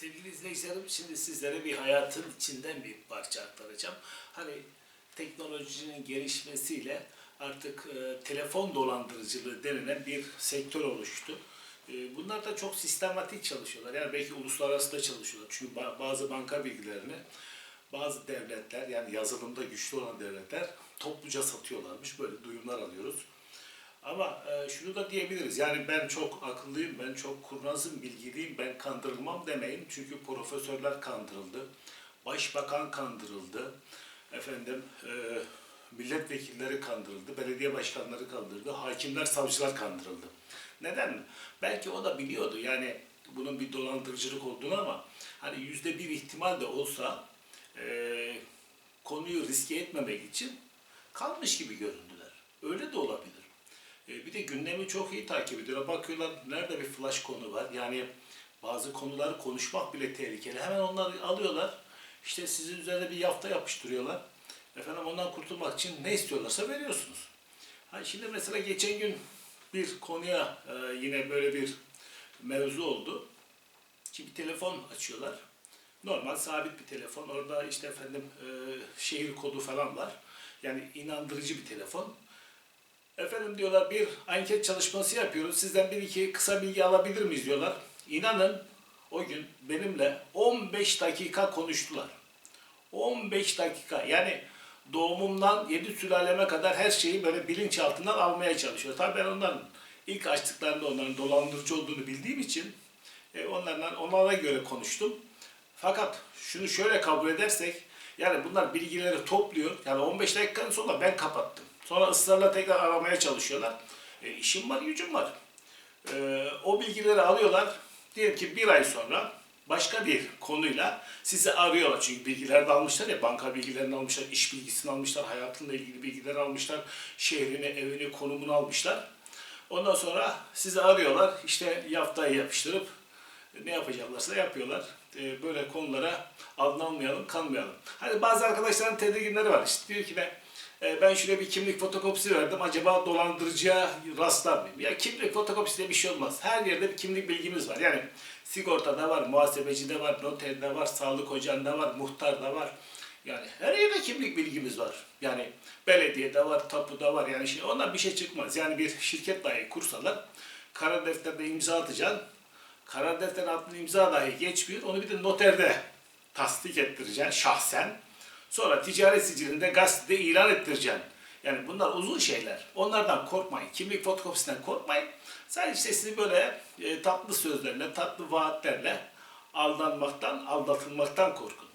sevgili izleyicilerim şimdi sizlere bir hayatın içinden bir parça aktaracağım. Hani teknolojinin gelişmesiyle artık e, telefon dolandırıcılığı denilen bir sektör oluştu. E, bunlar da çok sistematik çalışıyorlar. Yani belki uluslararası da çalışıyorlar. Çünkü ba- bazı banka bilgilerini bazı devletler yani yazılımda güçlü olan devletler topluca satıyorlarmış. Böyle duyumlar alıyoruz. Ama e, şunu da diyebiliriz. Yani ben çok akıllıyım, ben çok kurnazım, bilgiliyim, ben kandırılmam demeyin. Çünkü profesörler kandırıldı, başbakan kandırıldı, efendim e, milletvekilleri kandırıldı, belediye başkanları kandırıldı, hakimler, savcılar kandırıldı. Neden? Belki o da biliyordu yani bunun bir dolandırıcılık olduğunu ama hani yüzde bir ihtimal de olsa e, konuyu riske etmemek için kalmış gibi göründüler. Öyle de olabilir. E, Bir de gündemi çok iyi takip ediyorlar. Bakıyorlar nerede bir flash konu var. Yani bazı konuları konuşmak bile tehlikeli. Hemen onları alıyorlar. İşte sizin üzerine bir yafta yapıştırıyorlar. Efendim ondan kurtulmak için ne istiyorlarsa veriyorsunuz. Ha şimdi mesela geçen gün bir konuya e, yine böyle bir mevzu oldu. Şimdi bir telefon açıyorlar. Normal sabit bir telefon. Orada işte efendim e, şehir kodu falan var. Yani inandırıcı bir telefon. Efendim diyorlar bir anket çalışması yapıyoruz. Sizden bir iki kısa bilgi alabilir miyiz diyorlar. İnanın o gün benimle 15 dakika konuştular. 15 dakika yani doğumumdan 7 sülaleme kadar her şeyi böyle bilinçaltından almaya çalışıyor. Tabii ben onların ilk açtıklarında onların dolandırıcı olduğunu bildiğim için e, onlarla onlara göre konuştum. Fakat şunu şöyle kabul edersek yani bunlar bilgileri topluyor. Yani 15 dakikanın sonra ben kapattım. Sonra ısrarla tekrar aramaya çalışıyorlar. E, işim var, gücüm var. E, o bilgileri alıyorlar. Diyelim ki bir ay sonra başka bir konuyla sizi arıyorlar. Çünkü bilgiler de almışlar ya, banka bilgilerini almışlar, iş bilgisini almışlar, hayatınla ilgili bilgiler almışlar, şehrini, evini, konumunu almışlar. Ondan sonra sizi arıyorlar, işte yaftayı yapıştırıp ne yapacaklarsa yapıyorlar. Ee, böyle konulara aldanmayalım, kanmayalım. Hani bazı arkadaşların tedirginleri var. İşte diyor ki ne, e, ben şuraya bir kimlik fotokopisi verdim. Acaba dolandırıcıya rastlar mıyım? Ya kimlik fotokopisi diye bir şey olmaz. Her yerde bir kimlik bilgimiz var. Yani sigortada var, muhasebecide var, noterde var, sağlık ocağında var, muhtarda var. Yani her yerde kimlik bilgimiz var. Yani belediyede var, tapuda var. Yani şey, ondan bir şey çıkmaz. Yani bir şirket dahi kursalar kara defterde imza atacaksın. Karar defterine attığın imza dahi geçmiyor. Onu bir de noterde tasdik ettireceksin şahsen. Sonra ticaret sicilinde gazetede ilan ettireceksin. Yani bunlar uzun şeyler. Onlardan korkmayın. Kimlik fotokopisinden korkmayın. Sadece işte sizi böyle e, tatlı sözlerle, tatlı vaatlerle aldanmaktan, aldatılmaktan korkun.